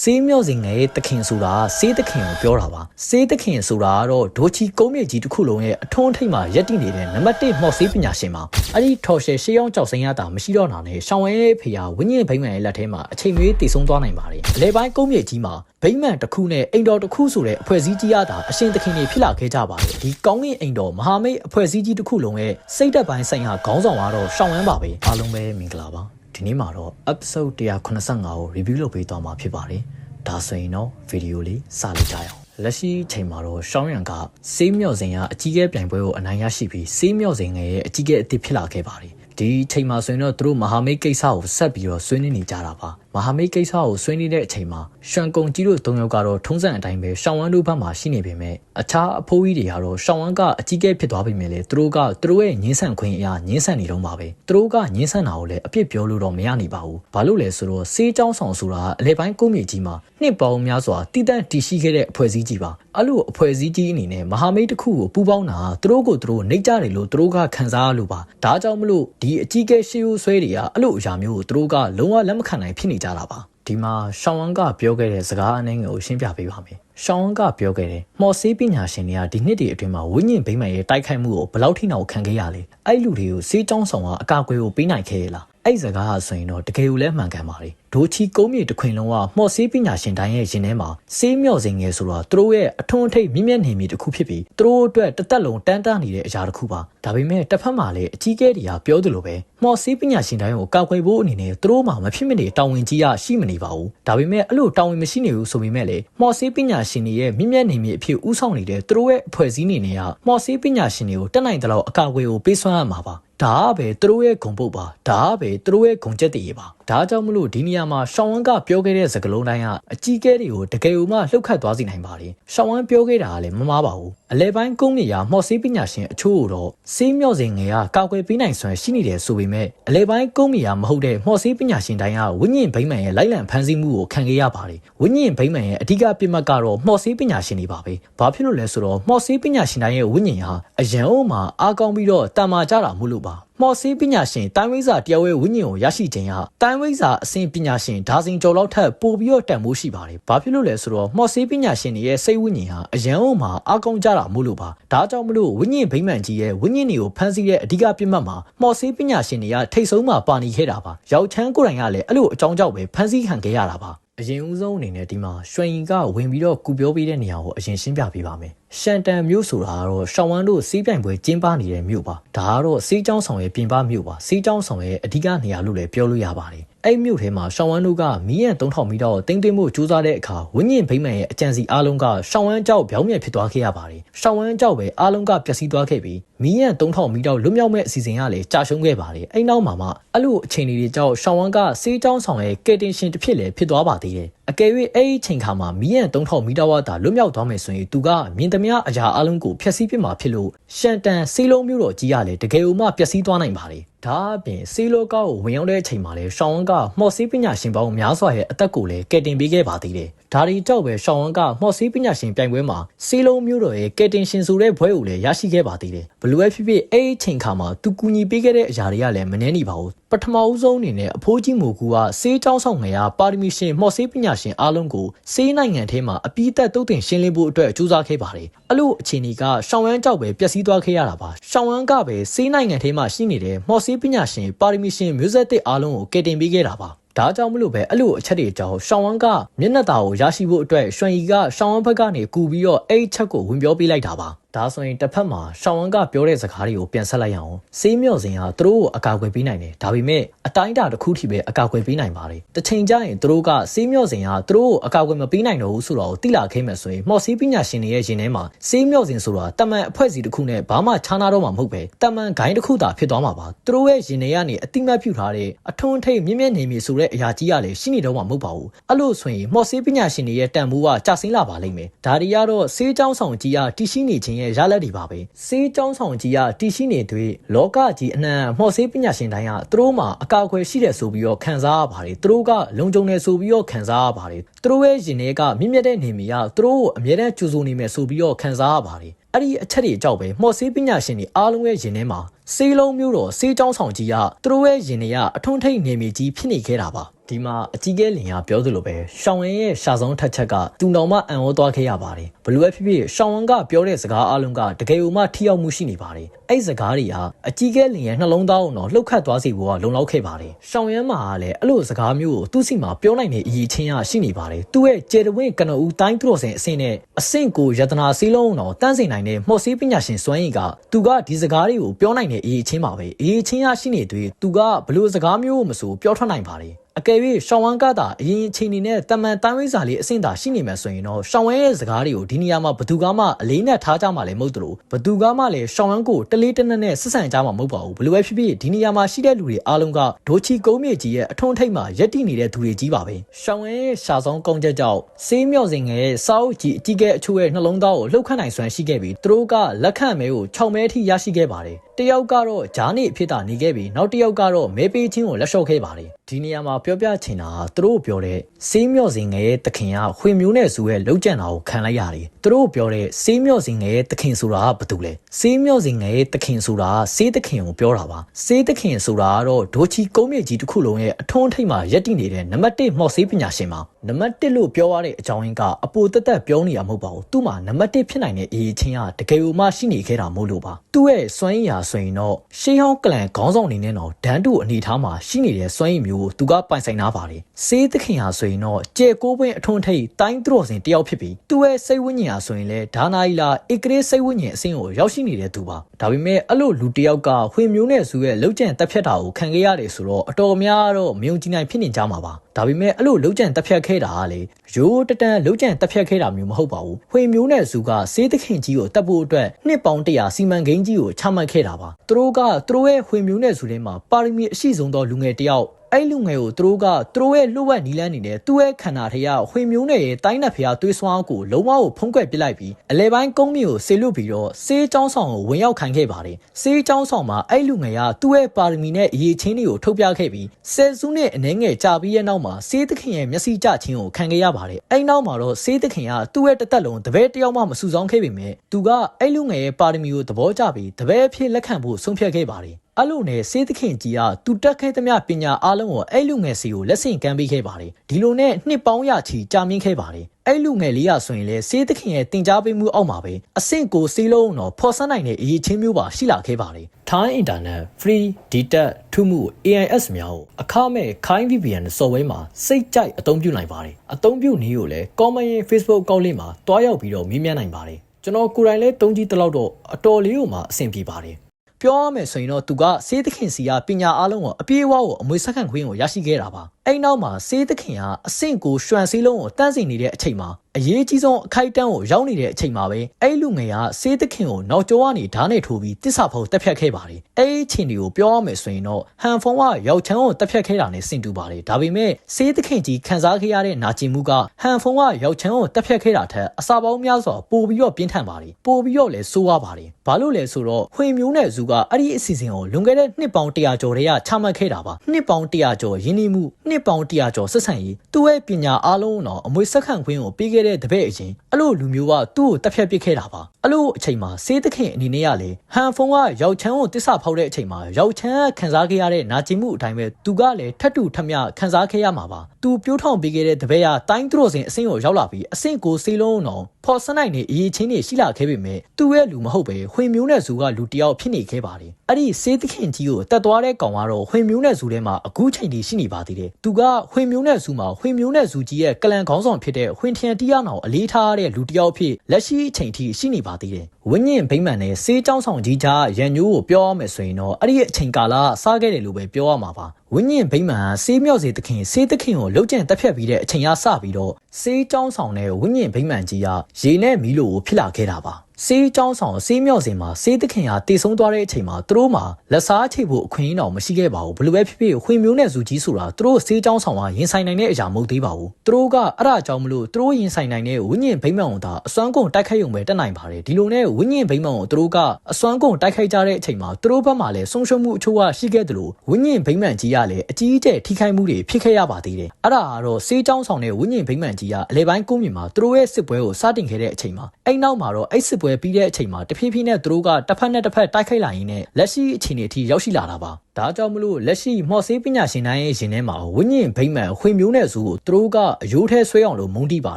စေးမြော့စင်ငယ်ရဲ့တခင်ဆိုတာစေးတခင်ကိုပြောတာပါစေးတခင်ဆိုတာကတော့ဒိုချီကုန်းမြင့်ကြီးတစ်ခုလုံးရဲ့အထွန်းထိပ်မှာရက်တည်နေတဲ့နံပါတ်1မှော်စေးပညာရှင်ပါအဲ့ဒီထော်ရှယ်ရှေးအောင်ကြောက်စိမ်းရတာမရှိတော့တာနဲ့ရှောင်းဝဲရဲ့ဖေယာဝင်းညင်ဘိမ့်မှန်ရဲ့လက်ထဲမှာအချိန်မွေးတည်ဆုံးသွားနိုင်ပါတယ်အလဲပိုင်းကုန်းမြင့်ကြီးမှာဗိမ့်မှန်တစ်ခုနဲ့အိမ်တော်တစ်ခုဆိုတဲ့အဖွဲ့အစည်းကြီးရတာအရှင်သခင်တွေဖြစ်လာခဲ့ကြပါတယ်ဒီကောင်းကင်အိမ်တော်မဟာမိတ်အဖွဲ့အစည်းကြီးတစ်ခုလုံးရဲ့စိတ်သက်ပိုင်းဆိုင်ရာခေါင်းဆောင်ကတော့ရှောင်းဝမ်းပါပဲအားလုံးပဲမင်္ဂလာပါ ဒီနေ့မှာတော့ episode 185ကို review လုပ်ပေးသွားမှာဖြစ်ပါတယ်ဒါဆိုရင်တော့ဗီဒီယိုလေးစလိုက်ကြရအောင်လက်ရှိအချိန်မှာတော့ရှောင်းရံကစေးမြော့စင်ကအကြီးအကဲပြိုင်ပွဲကိုအနိုင်ရရှိပြီးစေးမြော့စင်ရဲ့အကြီးအကဲအသစ်ဖြစ်လာခဲ့ပါတယ်ဒီအချိန်မှာဆိုရင်တော့သူတို့မဟာမိတ်ကိစ္စကိုဆက်ပြီးတော့ဆွေးနွေးနေကြတာပါ မဟာမိတ်ကိစ္စကိုဆွေးနွေးတဲ့အချိန်မှာရှန်ကုံကြီးတို့၃ယောက်ကတော့ထုံးစံအတိုင်းပဲရှောင်းဝမ်တို့ဘက်မှာရှိနေပေမဲ့အခြားအဖိုးကြီးတွေကတော့ရှောင်းဝမ်ကအကြီးအကဲဖြစ်သွားပြီမြင်လေသူတို့ကသူတို့ရဲ့ငင်းဆန်ခွင့်အရာငင်းဆန်နေတော့ပါပဲသူတို့ကငင်းဆန်တာကိုလည်းအပြစ်ပြောလို့တော့မရနိုင်ပါဘူးဘာလို့လဲဆိုတော့စေးချောင်းဆောင်ဆိုတာအလဲပိုင်းကုန်းမြေကြီးမှာနှစ်ပေါင်းများစွာတည်တံ့တည်ရှိခဲ့တဲ့အဖွဲ့အစည်းကြီးပါအဲ့လိုအဖွဲ့အစည်းကြီးအနေနဲ့မဟာမိတ်တစ်ခုကိုပူးပေါင်းတာသူတို့ကိုသူတို့နှိပ်ကြတယ်လို့သူတို့ကခံစားရလို့ပါဒါကြောင့်မလို့ဒီအကြီးအကဲရှေးဦးဆွဲတွေကအဲ့လိုအရာမျိုးကိုသူတို့ကလုံးဝလက်မခံနိုင်ဖြစ်နေကြတာပါဒီမှာရှောင်းဝမ်ကပြောခဲ့တဲ့စကားအနှဲငယ်ကိုရှင်းပြပေးပါမယ်။ရှောင်းဝမ်ကပြောခဲ့တယ်။မော်ဆေးပညာရှင်တွေကဒီနှစ်တည်းအတွင်းမှာဝိညာဉ်ဘိမ့်မှန်ရဲ့တိုက်ခိုက်မှုကိုဘယ်လောက်ထိနောက်ခံခဲ့ရလဲ။အဲ့လူတွေကိုစေးကြောင်းဆောင်ကအကာအကွယ်ကိုပေးနိုင်ခဲ့ရလား။ အဲ့စကားဟာဆိုရင်တော့တကယ်ကိုလည်းမှန်ကန်ပါလေ။ဒိုချီကုန်းမြေတစ်ခွင်လုံးကမော်ဆေးပညာရှင်တိုင်းရဲ့ရင်ထဲမှာစေးမြော့စင်ငယ်ဆိုတာသူတို့ရဲ့အထွန်းအထိပ်မြင့်မြတ်နေမြေတစ်ခုဖြစ်ပြီးသူတို့အတွက်တသက်လုံးတန်းတန်းနေတဲ့အရာတစ်ခုပါ။ဒါပေမဲ့တစ်ဖက်မှာလည်းအကြီးအကဲတွေကပြောသလိုပဲမော်ဆေးပညာရှင်တိုင်းကိုကာကွယ်ဖို့အနေနဲ့သူတို့မှမဖြစ်မနေတာဝန်ကြီးရရှိမနေပါဘူး။ဒါပေမဲ့အဲ့လိုတာဝန်မရှိနေဘူးဆိုပေမဲ့လေမော်ဆေးပညာရှင်တွေရဲ့မြင့်မြတ်နေမြေအဖြစ်ဥဆောင်နေတဲ့သူတို့ရဲ့အဖွဲ့အစည်းနေနဲ့ကမော်ဆေးပညာရှင်တွေကိုတက်နိုင်တဲ့လောက်အကာအကွယ်ကိုပေးစွမ်းရမှာပါ။ ဒါကပဲသူတို့ရဲ့ဂုံပုတ်ပါဒါကပဲသူတို့ရဲ့ဂုံချက်တည်ရပါဒါကြောင့်မလို့ဒီနေရာမှာရှောင်းဝမ်ကပြောခဲ့တဲ့စကားလုံးတိုင်းကအကြီးကဲတွေကိုတကယ်လို့မှလှုပ်ခတ်သွားစေနိုင်ပါတယ်ရှောင်းဝမ်ပြောခဲ့တာကလည်းမမားပါဘူးအလဲပိုင်းကုန်းနေရမော်ဆေးပညာရှင်အချို့တော့စေးမြော့စင်ငယ်ကကောက်ွယ်ပေးနိုင်စွမ်းရှိနေတယ်ဆိုပေမဲ့အလဲပိုင်းကုန်းမီယာမဟုတ်တဲ့မော်ဆေးပညာရှင်တိုင်းကဝိညာဉ်ဘိမ့်မှန်ရဲ့လိုက်လံဖန်ဆီးမှုကိုခံခဲ့ရပါတယ်ဝိညာဉ်ဘိမ့်မှန်ရဲ့အဓိကပြစ်မှတ်ကတော့မော်ဆေးပညာရှင်တွေပါပဲဘာဖြစ်လို့လဲဆိုတော့မော်ဆေးပညာရှင်တိုင်းရဲ့ဝိညာဉ်ဟာအရန်အုံးမှာအားကောင်းပြီးတော့တန်မာကြတာမို့လို့ပါမော်ဆေးပညာရှင်တိုင်းဝိဇာတရားဝဲဝိညာဉ်ကိုရရှိခြင်းဟာတိုင်းဝိဇာအစဉ်ပညာရှင်ဒါဇင်ကျော်လောက်ထပ်ပို့ပြီးတော့တန်ဖိုးရှိပါတယ်။ဘာဖြစ်လို့လဲဆိုတော့မော်ဆေးပညာရှင်တွေရဲ့စိတ်ဝိညာဉ်ဟာအရန်အုံမှာအကောင်းကြတာမို့လို့ပါ။ဒါကြောင့်မလို့ဝိညာဉ်ဗိမ္မာန်ကြီးရဲ့ဝိညာဉ်တွေကိုဖန်ဆီးတဲ့အဓိကပြစ်မှတ်မှာမော်ဆေးပညာရှင်တွေကထိတ်ဆုံးမှာပါနေခဲ့တာပါ။ရောက်ချမ်းကိုယ်တိုင်ကလည်းအဲ့လိုအကြောင်းကြောင့်ပဲဖန်ဆီးခံခဲ့ရတာပါ။အရင်ဦးဆုံးအနေနဲ့ဒီမှာရွှေရင်ကဝင်ပြီးတော့ကူပြောပေးတဲ့နေရာကိုအရင်ရှင်းပြပေးပါမယ်။ ရှန်တန်မြို့ဆိုတာကတော့ရှောင်းဝမ်တို့စီးပြိုင်ပွဲကျင်းပနေတဲ့မြို့ပါ။ဒါကတော့စီးကျောင်းဆောင်ရဲ့ပြင်ပမြို့ပါ။စီးကျောင်းဆောင်ရဲ့အဓိကနေရာလို့လည်းပြောလို့ရပါတယ်။အဲ့မြို့ထဲမှာရှောင်းဝမ်တို့ကမီးရန်3000မီတာကိုတင်းတင်းမှုစူးစမ်းတဲ့အခါဝင်းညင်ဗိမ္မာန်ရဲ့အကြံစီအားလုံးကရှောင်းဝမ်ကြောက်ပြောင်းမြက်ဖြစ်သွားခဲ့ရပါတယ်။ရှောင်းဝမ်ကြောက်ပဲအားလုံးကပျက်စီးသွားခဲ့ပြီးမီးရန်3000မီတာလွတ်မြောက်မဲ့အစီအစဉ်ကလည်းကြာရှုံးခဲ့ပါတယ်။အဲ့နောက်မှာမှအဲ့လိုအခြေအနေတွေကြောင့်ရှောင်းဝမ်ကစေးကျောင်းဆောင်ရဲ့ကယ်တင်ရှင်တစ်ဖြစ်လည်းဖြစ်သွားပါသေးတယ်။အကယ်၍အဲ့ဒီချိန်ခါမှာမီးရန်3000မီတာဝါတာလွတ်မြောက်သွားမယ်ဆိုရင်သူကမြင်သမျှအရာအလုံးကိုဖျက်ဆီးပစ်မှာဖြစ်လို့ရှန်တန်စီလုံးမျိုးတော်ကြီးရလေတကယ်လို့မှပျက်စီးသွားနိုင်ပါတယ် ဒါအပြင်စီလောကောကိုဝင်ရောက်တဲ့အချိန်မှာလဲရှောင်းဝမ်ကမော်စီပညာရှင်ပေါင်းများစွာရဲ့အသက်ကိုလည်းကယ်တင်ပေးခဲ့ပါသေးတယ်။ဒါဒီကြောက်ပဲရှောင်းဝမ်ကမော်စီပညာရှင်ပြိုင်ပွဲမှာစီလုံးမျိုးတော်ရဲ့ကယ်တင်ရှင်ဆိုတဲ့ဘွဲကိုလည်းရရှိခဲ့ပါသေးတယ်။ဘလူးအဖြစ်ဖြစ်အဲ့ဒီချိန်ခါမှာသူကူညီပေးခဲ့တဲ့အရာတွေကလည်းမနှဲနေပါဘူး။ပထမဦးဆုံးအနေနဲ့အဖိုးကြီးမူကူကစေးကြောင်းဆောင်ငယ်ကပါရမီရှင်မော်စီပညာရှင်အားလုံးကိုစေးနိုင်ငံထဲမှာအပိသက်တုတ်တင်ရှင်းလင်းဖို့အတွက်ကြိုးစားခဲ့ပါတယ်။အဲ့လိုအခြေအနေကရှောင်းဝမ်ကြောက်ပဲပျက်စီးသွားခဲ့ရတာပါ။ရှောင်းဝမ်ကပဲစေးနိုင်ငံထဲမှာရှိနေတဲ့မော်စီပညာရှင်ပါရမီရှင်မျိုးဆက်တစ်အားလုံးကိုကယ်တင်ပေးခဲ့တာပါဒါကြောင့်မလို့ပဲအဲ့လိုအချက်တွေအကြောင်းရှောင်းဝမ်ကမျက်နှာသာကိုရရှိဖို့အတွက်ရွှန်ရီကရှောင်းဝမ်ဘက်ကနေကူပြီးတော့အဲ့ချက်ကိုဝင်ပြောပေးလိုက်တာပါ ဒါဆိုရင်တစ်ဖက်မှာရှောင်းဝမ်ကပြောတဲ့စကားတွေကိုပြန်ဆက်လိုက်ရအောင်စေးမြော့စင်ဟာသူတို့ကိုအကာအကွယ်ပေးနိုင်တယ်ဒါပေမဲ့အတိုင်းအတာတစ်ခုထိပဲအကာအကွယ်ပေးနိုင်ပါတယ်တစ်ချိန်ကျရင်သူတို့ကစေးမြော့စင်ဟာသူတို့ကိုအကာအကွယ်မပေးနိုင်တော့ဘူးဆိုတော့တိလာခဲမယ်ဆိုရင်မော်စီပညာရှင်တွေရဲ့ရင်ထဲမှာစေးမြော့စင်ဆိုတာတမန်အဖွဲ့အစည်းတစ်ခုနဲ့ဘာမှခြားနာတော့မှာမဟုတ်ပဲတမန်ဂိုင်းတစ်ခုသာဖြစ်သွားမှာပါသူတို့ရဲ့ရင်ထဲကနေအတိမတ်ပြုထားတဲ့အထွန်းထိပ်မြင့်မြတ်နေမည်ဆိုတဲ့အရာကြီးကလည်းရှိနေတော့မှာမဟုတ်ပါဘူးအဲ့လိုဆိုရင်မော်စီပညာရှင်တွေရဲ့တန်ဖိုးကကျဆင်းလာပါလိမ့်မယ်ဒါတွေကတော့စေးချောင်းဆောင်ကြီးကတရှိနေခြင်းရဲ့ရလဒ်တွေပါပဲစေးကြောင်းဆောင်ကြီးကတည်ရှိနေတွေလောကကြီးအနှံ့မော်ဆေးပညာရှင်တိုင်းကသူတို့မှာအကာအကွယ်ရှိတယ်ဆိုပြီးတော့ခံစားရပါတယ်သူတို့ကလုံခြုံတယ်ဆိုပြီးတော့ခံစားရပါတယ်သူတို့ရဲ့ရင်ထဲကမြင့်မြတ်တဲ့နေမီကသူတို့ကိုအမြဲတမ်းကြိုးစိုးနေမယ်ဆိုပြီးတော့ခံစားရပါတယ်အဲ့ဒီအချက်တွေအကြောက်ပဲမော်ဆေးပညာရှင်တွေအားလုံးရဲ့ရင်ထဲမှာစေးလုံးမျိုးတော်စေးចောင်းဆောင်ကြီးကသူတို့ရဲ့ရင်တွေကအတွန်းထိတ်နေမြေကြီးဖြစ်နေခဲ့တာပါဒီမှာအကြီးကဲလင်ကပြောသလိုပဲရှောင်းရင်ရဲ့ရှာဆောင်ထက်ချက်ကသူတော်မှအံ့ဩသွားခဲ့ရပါတယ်ဘလို့ဖြစ်ဖြစ်ရှောင်းဝန်ကပြောတဲ့စကားအလုံးကတကယ်လို့မှထိရောက်မှုရှိနေပါတယ်အဲ့စကားတွေဟာအကြီးကဲလင်ရဲ့နှလုံးသားအောင်တော့လှုပ်ခတ်သွားစေဖို့ကလုံလောက်ခဲ့ပါတယ်ရှောင်းရင်မှာလည်းအဲ့လိုစကားမျိုးကိုသူ့စီမှာပြောနိုင်တဲ့အရေးချင်းရရှိနေပါတယ်သူ့ရဲ့ကျယ်တဝင်းကနအူတိုင်းသူတော်စင်အဆင့်နဲ့အဆင့်ကိုယတနာစေးလုံးအောင်တန်းစင်နိုင်တဲ့မော်စေးပညာရှင်စွမ်းရည်ကသူကဒီစကားတွေကိုပြောနိုင်တဲ့အရေးချင်းပါပဲအရေးချင်းရရှိနေတွေ့သူကဘလို့စကားမျိုးကိုမဆိုပြောထွက်နိုင်ပါတယ်အကယ်၍ရှောင်းဝမ်ကသာအရင်အချိန်နေနဲ့တမန်တိုင်းဝိစာလေးအဆင့်သာရှိနေမှာဆိုရင်တော့ရှောင်းဝမ်ရဲ့စကားတွေကိုဒီနေရာမှာဘသူကမှအလေးနဲ့ထားကြမှာလည်းမဟုတ်သလိုဘသူကမှလည်းရှောင်းဝမ်ကိုတလေးတနက်နဲ့ဆက်ဆံကြမှာမဟုတ်ပါဘူးဘလို့ပဲဖြစ်ဖြစ်ဒီနေရာမှာရှိတဲ့လူတွေအားလုံးကဒိုချီကုန်းမြေကြီးရဲ့အထွန်းထိပ်မှာရက်တည်နေတဲ့သူတွေကြီးပါပဲရှောင်းဝမ်ရဲ့ရှာဆောင်ကောင်းချက်ကြောင့်စေးမြော့စင်ငယ်ရဲ့စာအုပ်ကြီးအကြီးကဲအချို့ရဲ့နှလုံးသားကိုလှုပ်ခတ်နိုင်စွမ်းရှိခဲ့ပြီးသူတို့ကလက်ခံမဲကို6မဲထိရရှိခဲ့ပါတယ်တယောက်ကတော့ဂျားနေအဖြစ်သာနေခဲ့ပြီးနောက်တစ်ယောက်ကတော့မဲပေးချင်းကိုလက်လျှော့ခဲ့ပါတယ်ဒီနေရာမှာပြောပြချင်တာသူတို့ပြောတဲ့စေးမြော့စင်ငယ်ရဲ့တခင်ကခွေမျိုးနဲ့စုရဲ့လှုပ်ကြံတာကိုခံလိုက်ရတယ်သူတို့ပြောတဲ့စေးမြော့စင်ငယ်ရဲ့တခင်ဆိုတာကဘာတူလဲစေးမြော့စင်ငယ်ရဲ့တခင်ဆိုတာစေးတခင်ကိုပြောတာပါစေးတခင်ဆိုတာကတော့ဒိုချီကုန်းမြေကြီးတစ်ခုလုံးရဲ့အထွန်းထိပ်မှာရက်တည်နေတဲ့နံပါတ်1မှော်စေးပညာရှင်ပါ နံပါတ်1လို့ပြောရတဲ့အကြောင်းရင်းကအပိုတက်တက်ပြောနေရမဟုတ်ပါဘူးသူ့မှာနံပါတ်1ဖြစ်နိုင်တဲ့အရေးချင်းကတကယ်လို့မှရှိနေခဲ့တာမို့လို့ပါသူ့ရဲ့စွမ်းရည်ရာဆိုရင်တော့ရှေးဟောင်းကလန်ခေါင်းဆောင်နေနဲ့တော့ဒန်းတူအနေထားမှာရှိနေတဲ့စွမ်းရည်မျိုးကိုသူကပိုင်ဆိုင်ထားပါတယ်စေးသခင်ဟာဆိုရင်တော့ကြဲကိုးပွင့်အထွန်းထိပ်တိုင်းသူတော်စင်တယောက်ဖြစ်ပြီးသူ့ရဲ့စိတ်ဝိညာဉ်ဟာဆိုရင်လည်းဒါနာရီလာဧကရေးစိတ်ဝိညာဉ်အဆင့်ကိုရောက်ရှိနေတဲ့သူပါဒါပေမဲ့အဲ့လိုလူတယောက်ကဖွေမျိုးနဲ့စုရဲ့လှုပ်ကြံတက်ဖြတ်တာကိုခံခဲ့ရတယ်ဆိုတော့အတော်များတော့မယုံကြည်နိုင်ဖြစ်နေကြမှာပါဒါပေမဲ့အဲ့လိုလှုပ်ကြံတက်ဖြတ်ခဲ့တာကလေရိုးတတန်လှုပ်ကြံတက်ဖြတ်ခဲ့တာမျိုးမဟုတ်ပါဘူးဖွေမျိုးနဲ့စုကစေးသခင်ကြီးကိုတက်ဖို့အတွက်နှစ်ပေါင်း100စီမံကိန်းကြီးကိုချမှတ်ခဲ့တာပါသူတို့ကသူတို့ရဲ့ဖွေမျိုးနဲ့စုထဲမှာပါရမီအရှိဆုံးသောလူငယ်တယောက် အဲ့လူငယ်ကိုသူတို့ကသူတို့ရဲ့လှုပ်ဝက်နီးလန်းနေတဲ့သူ့ရဲ့ခန္ဓာထရခွေမျိုးနဲ့ရဲ့တိုင်းနက်ဖျားသွေးစွမ်းကိုလုံးဝကိုဖုံးကွယ်ပစ်လိုက်ပြီးအလဲပိုင်းကုန်းမျိုးကိုဆေလွတ်ပြီးတော့စေးကျောင်းဆောင်ကိုဝင်ရောက်ခံခဲ့ပါတယ်စေးကျောင်းဆောင်မှာအဲ့လူငယ်ကသူ့ရဲ့ပါရမီနဲ့အရေးချင်းတွေကိုထုတ်ပြခဲ့ပြီးဆယ်စုနှစ်အနည်းငယ်ကြာပြီးရဲ့နောက်မှာစေးသခင်ရဲ့မျက်စိကျခြင်းကိုခံခဲ့ရပါတယ်အဲ့နောက်မှာတော့စေးသခင်ကသူ့ရဲ့တသက်လုံးတပည့်တယောက်မှမစုဆောင်းခဲ့ပေမဲ့သူကအဲ့လူငယ်ရဲ့ပါရမီကိုသဘောကျပြီးတပည့်အဖြစ်လက်ခံဖို့ဆုံးဖြတ်ခဲ့ပါတယ် အဲ့လိုနဲ့စေးသခင်ကြီးကသူတက်ခဲ့သမျှပညာအားလုံးကိုအဲ့လူငယ်စီကိုလက်ဆင့်ကမ်းပေးခဲ့ပါတယ်ဒီလိုနဲ့နှစ်ပေါင်းရချီကြာမြင့်ခဲ့ပါတယ်အဲ့လူငယ်လေးရဆိုရင်လေစေးသခင်ရဲ့တင် जा ပေးမှုအောက်မှာပဲအဆင့်ကိုစီးလုံးတော့ဖော်ဆန်းနိုင်တဲ့အရေးချင်းမျိုးပါရှိလာခဲ့ပါတယ်ထိုင်း internet free data ထုမှု AIS များကိုအခမဲ့ Kind VPN software မှာစိတ်ကြိုက်အသုံးပြုနိုင်ပါတယ်အသုံးပြုနည်းကိုလည်း comment ရဲ့ Facebook အကောင့်လေးမှာတွားရောက်ပြီးတော့မေးမြန်းနိုင်ပါတယ်ကျွန်တော်ကိုယ်တိုင်လည်းတုံးကြီးတလောက်တော့အတော်လေးကိုမှအဆင်ပြေပါတယ် ပြောရမယ်ဆိုရင်တော့သူကစေးသခင်စီကပညာအားလုံးကိုအပြေးအဝကိုအမွေဆက်ခံခွင့်ကိုရရှိခဲ့တာပါအဲ့နောက်မှာစေးသခင်ကအဆင့်ကိုရွှန်စည်းလုံးကိုတန်းစီနေတဲ့အချိန်မှာအရေးကြီးဆုံးအခိုက်အတန့်ကိုရောက်နေတဲ့အချိန်မှာပဲအဲ့လူငယ်ကစေးသခင်ကိုနောက်ကျောကနေဓာတ်နဲ့ထိုးပြီးတစ္ဆာဖုံတက်ဖြတ်ခဲ့ပါတယ်အဲ့ဒီအချိန်တွေကိုပြောရမယ်ဆိုရင်တော့ဟန်ဖုံကရောက်ချမ်းကိုတက်ဖြတ်ခဲ့တာနဲ့ဆင်တူပါတယ်ဒါပေမဲ့စေးသခင်ကြီးခံစားခဲ့ရတဲ့နာကျင်မှုကဟန်ဖုံကရောက်ချမ်းကိုတက်ဖြတ်ခဲ့တာထက်အစာပေါင်းများစွာပိုပြီးတော့ပြင်းထန်ပါတယ်ပိုပြီးတော့လည်းဆိုးရပါတယ်ဘာလို့လဲဆိုတော့ဖွေမျိုးနဲ့ဇူကအဲ့ဒီအစီအစဉ်ကိုလွန်ခဲ့တဲ့နှစ်ပေါင်း100ကျော်တည်းကချမှတ်ခဲ့တာပါနှစ်ပေါင်း100ကျော်ရင်းနှီးမှုနှစ်ပေါင်း100ကျော်ဆက်ဆံရေးသူ့ရဲ့ပညာအားလုံးတော့အမွေဆက်ခံခွင့်ကိုပေးခဲ့တဲ့တပည့်အရင်အဲ့လိုလူမျိုးကသူ့ကိုတက်ဖြတ်ပစ်ခဲ့တာပါအဲ့လိုအချိန်မှာစေးသခင်အနေနဲ့ကလေဟန်ဖုံကရောက်ချမ်းကိုတစ္ဆာဖောက်တဲ့အချိန်မှာရောက်ချမ်းခံစားခဲ့ရတဲ့နာကျင်မှုအတိုင်းပဲသူကလည်းထတ်တူထမျှခံစားခဲ့ရမှာပါသူပြိုးထောင်ပေးခဲ့တဲ့တပည့်ကတိုင်းသူတော်စင်အဆင့်ကိုရောက်လာပြီးအဆင့်ကိုစေးလုံးအောင်ဖော်စနိုင်နေအရေးချင်းတွေရှိလာခဲ့ပေမဲ့သူ့ရဲ့လူမဟုတ်ပဲခွေမျိုးနဲ့ဇူကလူတယောက်ဖြစ်နေခဲ့ပါတယ်အဲ့ဒီစေးသခင်ကြီးကိုတက်သွားတဲ့ကောင်ကတော့ခွေမျိုးနဲ့ဇူထဲမှာအခုချိန်ထိရှိနေပါသေးတယ်သူကဟွင်မျိုးနဲ့စုမှာဟွင်မျိုးနဲ့စုကြီးရဲ့ကလန်ခေါင်းဆောင်ဖြစ်တဲ့ဟွင်ထန်တီးယားနောင်အလေးထားတဲ့လူတစ်ယောက်ဖြစ်လက်ရှိအချိန်ထိရှိနေပါသေးတယ်။ဝင်းညင်ဗိမ္မာန်နဲ့စေးကြောင်းဆောင်ကြီးကြားရန်ညိုးကိုပြောရမယ်ဆိုရင်တော့အဲ့ဒီအချိန်ကာလစားခဲ့တယ်လို့ပဲပြောရမှာပါ။ဝင်းညင်ဗိမ္မာန်စေးမြော့စေသခင်စေးသခင်ကိုလှုပ်ကြံတက်ဖြတ်ပြီးတဲ့အချိန်ကစပြီးတော့စေးကြောင်းဆောင်နဲ့ဝင်းညင်ဗိမ္မာန်ကြီးကရေနဲ့မီးလိုကိုဖြစ်လာခဲ့တာပါ။ စေးကျောင်းဆောင်စေးမြော့စင်မှာစေးသခင်ဟာတည်ဆုံးသွားတဲ့အချိန်မှာသူတို့မှာလက်စားချိဖို့အခွင့်အရေးတော့မရှိခဲ့ပါဘူးဘလို့ပဲဖြစ်ဖြစ်ခွင်မျိုးနဲ့ဇူကြီးဆိုတာသူတို့စေးကျောင်းဆောင်ကရင်ဆိုင်နိုင်တဲ့အရာမဟုတ်သေးပါဘူးသူတို့ကအဲ့ဒါကြောင့်မလို့သူတို့ရင်ဆိုင်နိုင်တဲ့ဝိညာဉ်ဗိမ္မာန်ကိုသာအစွမ်းကုန်တိုက်ခိုက်ရုံပဲတက်နိုင်ပါတယ်ဒီလိုနဲ့ဝိညာဉ်ဗိမ္မာန်ကိုသူတို့ကအစွမ်းကုန်တိုက်ခိုက်ကြတဲ့အချိန်မှာသူတို့ဘက်မှာလည်းဆုံးရှုံးမှုအချို့ကရှိခဲ့တယ်လို့ဝိညာဉ်ဗိမ္မာန်ကြီးကလည်းအကြီးအကျယ်ထိခိုက်မှုတွေဖြစ်ခဲ့ရပါသေးတယ်အဲ့ဒါကတော့စေးကျောင်းဆောင်တဲ့ဝိညာဉ်ဗိမ္မာန်ကြီးကအလဲပိုင်းကုန်းမြင်မှာသူတို့ရဲ့စစ်ပွဲကိုစတင်ခဲ့တဲ့အချိန်မှာအဲ့နောက်မှာတော့အဲ့စစ်ပွဲယ်ပြီးတဲ့အချိန်မှာတဖြည်းဖြည်းနဲ့သူတို့ကတစ်ဖက်နဲ့တစ်ဖက်တိုက်ခိုက်လာရင်းနဲ့လက်ရှိအခြေအနေအထိရောက်ရှိလာတာပါဒါကြောင့်မလို့လက်ရှိမော်ဆေးပညာရှင်တိုင်းရဲ့ရင်ထဲမှာဝိညာဉ်ဗိမ့်မှန်ခွေမျိုးနဲ့စုကိုသူတို့ကအယိုးထဲဆွဲအောင်လို့မုန်းတိပါ